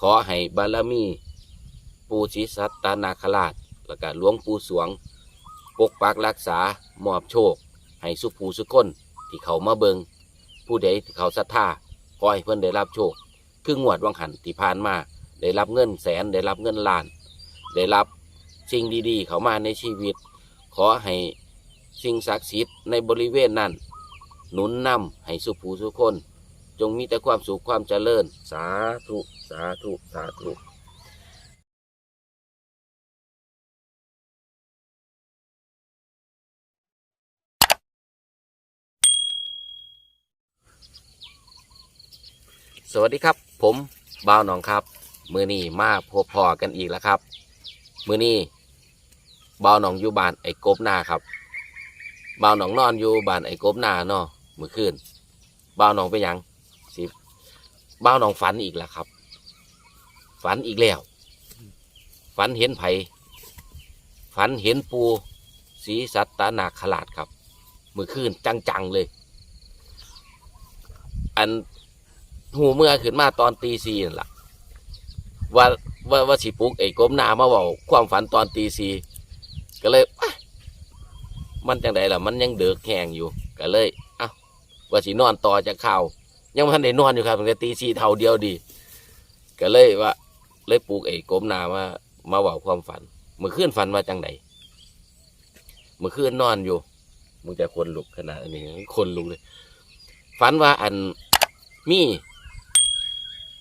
ขอให้บารมี ปูศรีสัตตนาคราช แล้วก็หลวงปู่สวง ปกปักรักษามอบโชค ให้สุภูสุคนที่เขามาเบิงผู้ใดที่เขาศรัทธาขอให้เพิ่อนได้รับโชค คืองวดวังหันที่ผ่านมา ได้รับเงินแสนได้รับเงินล้าน ได้รับสิ่งดีๆ เขามาในชีวิต ขอให้สิ่งศักดิ์สิทธิ์ในบริเวณนั้น หนุนนำให้สุภูสุคน จงมีแต่ความสุขความเจริญ สาธุ สาธุ สาธุสวัสดีครับ ผมบ่าวหนองครับ มือนี้มาพบพอกันอีกแล้วครับ มือนี้บ่าวหนองอยู่บ้านไอ้กบหน้าครับบ่าวหนองนอนอยู่บ้านไอ้กบหน้าเนาะมื่อคืนบ่าวหนองไปยังสิบ่าวหนองฝันอีกแล้วครับ ฝันอีกแล้ว ฝันเห็นไผ่ฝันเห็นปูสีสัตตนาคราชครับ มือคืนจังๆเลย อันหูเมื่อขึ้นมาตอนตีสี่นั่นแหละว่าว่าว่าสิปลุกไอ้กลมหนามาบอกความฝันตอนตีสี่ก็เลยมันจังไดล่ะ มันยังเดือกแห้งอยู่ก็เลยเอ้าว่าสินอนต่อจากข่าว ยังมันได้นอนอยู่ครับตั้งแต่ตีสี่เท่าเดียวดี ก็เลยว่า เลยปลุกไอ้กลมนามามาบอกความฝันเมื่อคืนฝันว่าจังไดเมื่อคืนนอนอยู่มึงจะคนลุกขนาดนี้คนลุกเลย ฝันว่าอันมี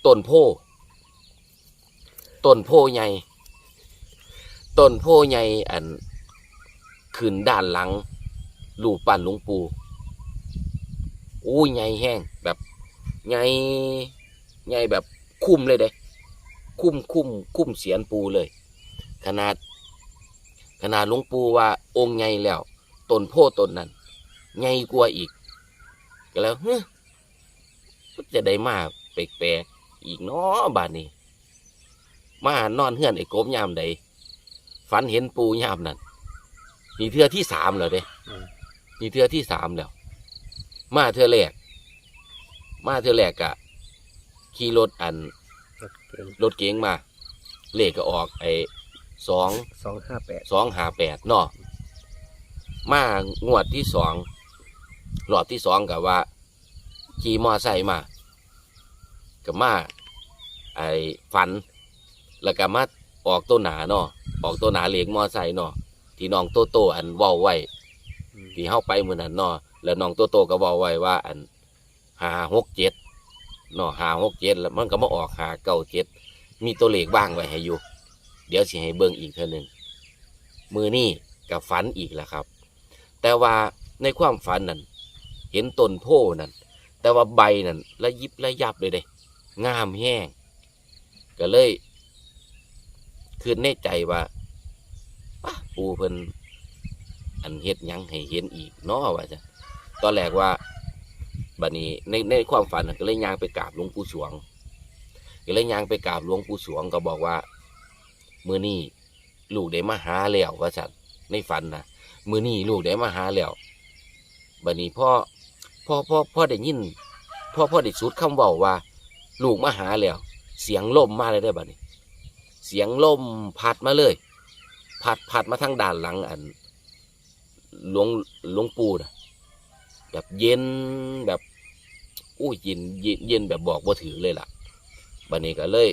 ต้นโพต้นโพใหญ่ต้นโพใหญ่อันขึ้นด้านหลังรูปปั้นหลวงปู่อู้ใหญ่แห้งแบบใหญ่ใหญ่แบบคุ้มเลยเด้ คุ้มคุ้มคุ้มเสียนปูเลย ขนาด ขนาดหลวงปู่ว่าองค์ใหญ่แล้วต้นโพต้นนั้นใหญ่กว่าอีก ก็แล้วเฮ้ยจะได้มาแปลกๆอีกเนาะบาดนี้ มานอนเฮือนไอ้กบยามใดฝันเห็นปูยามนั้นนี่เทือที่สามแล้วเด้อืมนี่เทือที่สามแล้ว มาเทือแรก มาเทือแรกกะขี่รถอัน รถเก๋งรถเก๋งมา เลขก็ออกไอ้สองสองห้าแปดสองหาแปดเนาะมางวดที่สองรอบที่สองกับว่าขี่มอไซค์มากับมาไอ้ฟัน แล้วก็มาออกตัวหนาเนาะออกตัวหนาเหลียงมอไซค์เนาะที่น้องโตโตอันเว้าไว้ที่เข้าไปมือนั้นเนาะแล้วน้องโตโตก็เว้าไว้ว่า อันหาหกเจ็ด เนาะหาหกเจ็ดแล้วมันก็มาออกหาเก้าเจ็ดมีตัวเลขบ้างไว้ให้อยู่ เดี๋ยวสิให้เบิ่งอีกเท่านึงมือนี่กับฝันอีกแล้วครับ แต่ว่าในความฝันนั้นเห็นต้นโพนั่นแต่ว่าใบนั่นละยิบละยับเลยเด้งามแห้งก็เลยคือในใจว่าปูเพิ่นอันเฮ็ดยังให้เห็นอีกเนาะว่าจะตอนแรกว่า บัดนี้ในในความฝันก็เลยยางไปกราบหลวงปู่สวง ก็เลยยางไปกราบหลวงปู่สวงก็บอกว่า มือนี่ลูกได้มาหาแล้วว่าสันในฝันนะมือนี่ลูกได้มาหาแล้วบัดนี้พ่อพ่อพ่อพ่อได้ยินพ่อพ่อได้สุดคำเว้าว่า ลูกมาหาแล้ว เสียงลมมาเลยได้บัดนี้ เสียงลมพัดมาเลย พัดพัดมาทางด้านหลังอันหลวงหลวงปู่นะแบบเย็นแบบ อู้เย็นเย็นเย็นแบบบอกว่าถือเลยล่ะบัดนี้ก็เลย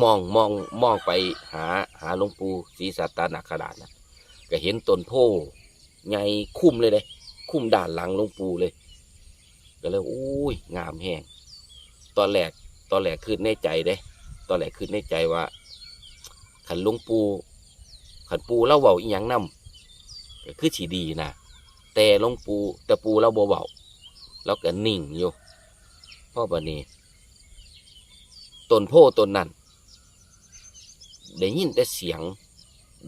มองมองมองไปหาหาหลวงปู่ศรีสัตตนาคราชนะก็เห็นต้นโพใหญ่คุ้มเลยเลยคุ้มด้านหลังหลวงปู่เลย ก็เลยอุ้ยงามแห้งตอนแรกตอนแรกคือในใจเด้ ตอนแรกคือในใจว่า ขันหลวงปู่ขันปู่เล่าเบาอีหยังนำก็คือฉีดีนะแต่หลวงปู่แต่ปู่เล่าบ่เบา แล้วก็นิ่งอยู่พ่อบันนี้ต้นโพต้นนั้นได้ยินแต่เสียง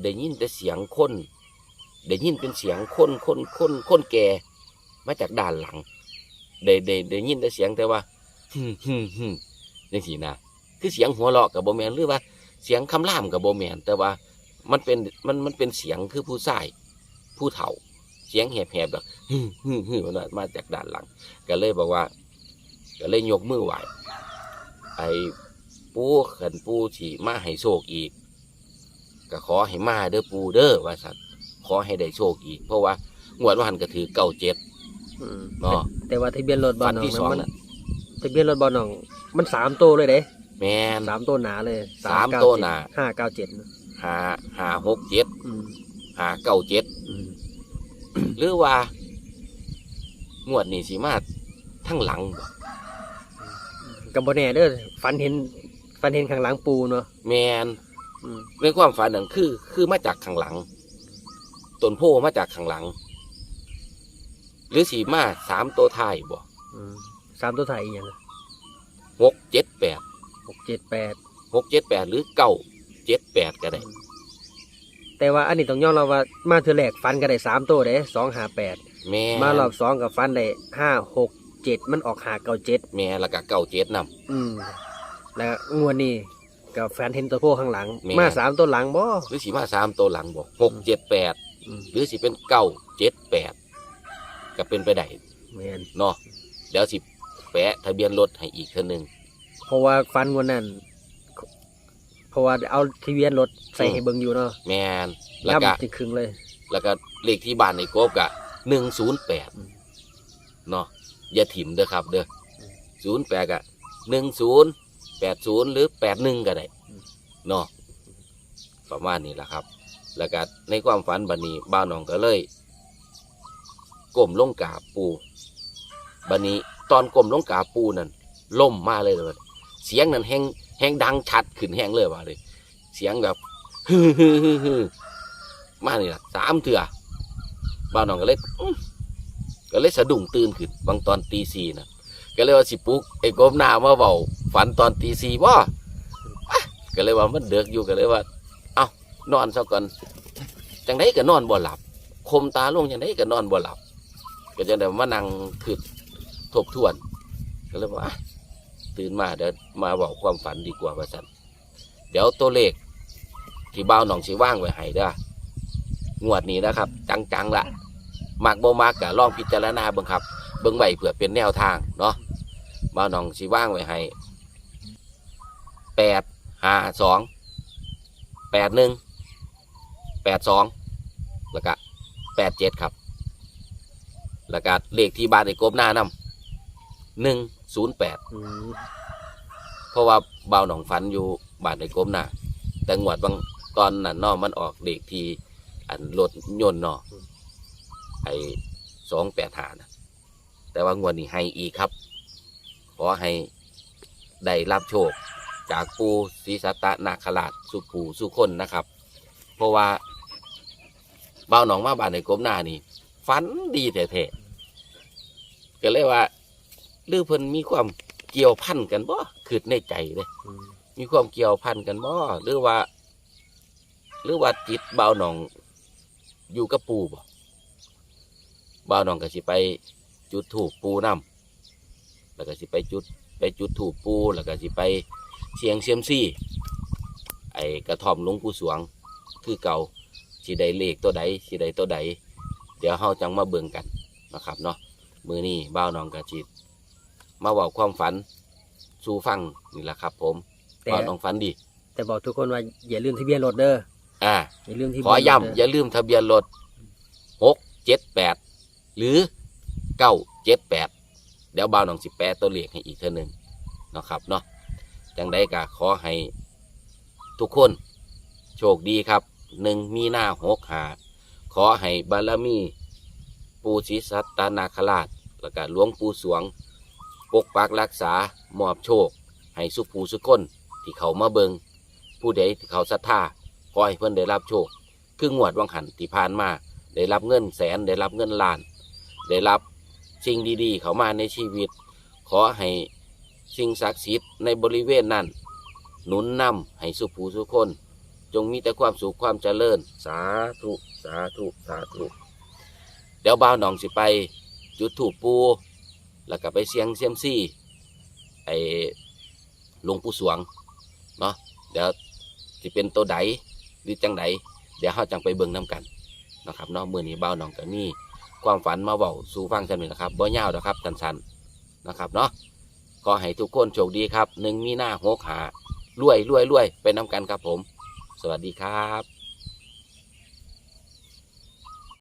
ได้ยินแต่เสียงคนได้ยินเป็นเสียงคนคนคนคนแก่มาจากด้านหลังได้ได้ได้ยินแต่เสียงแต่ว่าฮึมฮึมฮึมยังสีนะคือเสียงหัวเราะกับโบแมนหรือว่าเสียงคำล่ามกับโบแมนแต่ว่ามันเป็นมันมันเป็นเสียงคือผู้ชายผู้เฒ่า สียงแหบๆแบบฮึมฮึมฮึมมันมาจากด้านหลัง ก็เลยบอกว่า ก็เลยยกมือไหวไอ้ปูขันปูฉีมาให้โชคอีก ก็ขอให้มาเด้อปูเด้อว่าสัตว์ขอให้ได้โชคอีก เพราะว่างวดว่าหันก็ถือเก้าเจ็ดอืมเนาะแต่ว่าทะเบียนรถบอฟัลนน้องที่สองมันน่ะทะเบียนรถบอลน้องมันสามตัวเลยเด้แมนสามตัวหนาเลยสามตัวหนาห้าเก้าเจ็ดหาหาหกเจ็ดอืมหาเก้าเจ็ดอืม หรือว่างวดนี้สิมาทั้งหลังบ่กับบแน่เด้อฝันเห็นฝันเห็นข้างหลังปูเนาะแมนอืมในความฝันนั่นคือ คือมาจากข้างหลังต้นโพมาจากข้างหลัง หรือสีมาสามตัวท้ายบ่อืมสามตัวไทยอีกอย่างหกเจ็ดแปดหกเจ็ดแปดหกเจ็ดแปดหรือเก้าเจ็ดแปดก็ได้ แต่ว่าอันนี้ต้องยอมเราว่ามาเธอแรกฟันก็ได้สามตัวเด้สองห้าแปดแม่มารอบสองกับฟันได้ห้าหกเจ็ดมันออกหาเก้าเจ็ดแม่แล้วก็เก้าเจ็ดนอืมแล้วงวดนี้กับแฟนเห็นตัวโพข้างหลังแม่มาสามตัวหลังบ่ำหรือสีมาสามตัวหลังบ่หกเจ็ดแปดอืมหรือสิเป็นเก้าเจ็ดแปดก็เป็นไปได้แมนเนาะเดี๋ยวสิแปะทะเบียนรถให้อีกเท่านึงเพราะว่าฟันงวดนั้น เพราะว่าเอาทะเบียนรถใส่อืมให้เบิ่งอยู่เนาะแม่นแล้วก็ย่ำจะครึ่งเลย แล้วก็เลขที่บ้านในกบกะหนึ่งศูนย์แปดอืมเนาะอย่าถิ่มเด้อครับเด้อศูนย์แปดกะหนึ่งศูนย์แปดศูนย์หรือแปดหนึ่งก็ได้เนาะประมาณนี้แหละครับ แล้วก็ในความฝันบันนี้บ้านน้องก็เลยก้มลงกราบปูบันนี้ตอนก้มลงกราบปูนั่นล่มมาเลยเลยเสียงนั้นแห้งแห้ งดังชัดขึ้นแห้งเลยว่าเลย เสียงแบบฮือฮือฮือฮือมานี่ละสามเถื่อบ้านน้องก็เลยอื้อก็เลยสะดุ้งตื่นขึ้นบางตอนตีสี่นะก็เลยว่าสิปลุกไอ้กบหน้ามาเบาฝันตอนตีสี่ว่าก็เลยว่ามันเดือกอยู่ก็เลยว่า เอ้านอนซะก่อนจังไดก็นอนบ่หลับ คมตาลงจังไดก็นอนบ่หลับ ก็จะได้มานั่งคือทบทวน ก็เลยว่าอะ ตื่นมาเดี๋ยวมาบอกความฝันดีกว่าว่าสันเดี๋ยวตัวเลขที่เบ้าหนองสีว่างไว้ให้เด้องวดนี้นะครับ จังๆละมักบ่มักกะลองพิจารณาเบิ่งครับ เบิ่งไว้เผื่อเป็นแนวทางเนาะเบ้าหนองสีว่างไว้ให้แปดห้าสองแปดหนึ่งแปดสองแล้วก็แปดเจ็ดครับ แล้วก็เลขที่บ้านในกบหน้านำหนึ่ง ศูนย์แปดอืมเพราะว่าบ่าวหนองฝันอยู่บ้านในกรมน่ะ แต่งวดบางตอนนั้นเนอมันออกเด็กทีอันรถยนต์เนอไอสองแปดหานะแต่ว่างวดนี้ให้อีกครับ ขอให้ได้รับโชค จากปูศรีสัตตนาคราชสุขูสุคนนะครับ เพราะว่าบ่าวหนองมาบ้านในกรมหน้านี่ฝันดีแท้ๆก็เลยว่า หรือเพิ่นมีความเกี่ยวพันกันบ่คือในใจเลยอืมมีความเกี่ยวพันกันบ่หรือว่า หรือว่าจิตเบาวหนอง อยู่กับปูบ่เบาวหนองก็สิไป จุดถูกปูน้ำแล้วก็สิไปจุด ไปจุดถูกปูแล้วก็สิไปเสียงเซียมซี่ ไอ้กระท่อมหลวงปู่สวง คือเก่าสิได้เลขตัวใดสิได้ตัวใด เดี๋ยวเฮาจังมาเบิ่งกันนะครับเนาะมือนี้บ่าวหนองกะจิต มาบอกความฝัน สู่ฟังนี่แหละครับ ผมแต่บ่าวหนองฝันดี แต่บอกทุกคนว่าอย่าลืมทะเบียนรถเด้ออ่า อย่าลืมที่ขอย้ำอย่าลืมทะเบียนรถหกเจ็ดแปดหรือเก้าเจ็ดแปดเดี๋ยวบ่าวหนองสิแปดตัวเลขให้อีกเท่านึงเนาะครับเนาะจังได้กะขอให้ทุกคนโชคดีครับหนึ่งมีหน้าหกหาขอให้บารมี ปูศรีสัตตนาคราช แล้วก็หลวงปู่สวง ปกปักรักษามอบโชค ให้สุภูสุคนที่เขามาเบิงผู้ใดที่เขาศรัทธาขอให้เพื่อนได้รับโชค คืองวดวังหันที่ผ่านมา ได้รับเงินแสนได้รับเงินล้าน ได้รับสิ่งดีๆ เขามาในชีวิต ขอให้สิ่งศักดิ์สิทธิ์ในบริเวณนั้น หนุนนำให้สุภูสุคน จงมีแต่ความสุขความเจริญ สาธุสาธุสาธุเดี๋ยวบ่าวหนองสิไป จุดถูกปู แล้วก็ไปเสียงเซียมซี่ไอ้หลวงปู่สวงเนาะเดี๋ยวสิเป็นตัวใดหรือจังใดเดี๋ยวเราจังไปเบิ่งน้กันนะครับเนาะมือนี้บ่าหนองก็มีความฝันมาเว้าสู่ฟังกันนี่นะครับบ่ยาวดอกครับสั้นๆนะครับเนาะขอให้ทุกคนโชคดีครับหนึ่งมีหน้าหกหารวยรวยรวยไปน้ำกันครับผม สวัสดีครับ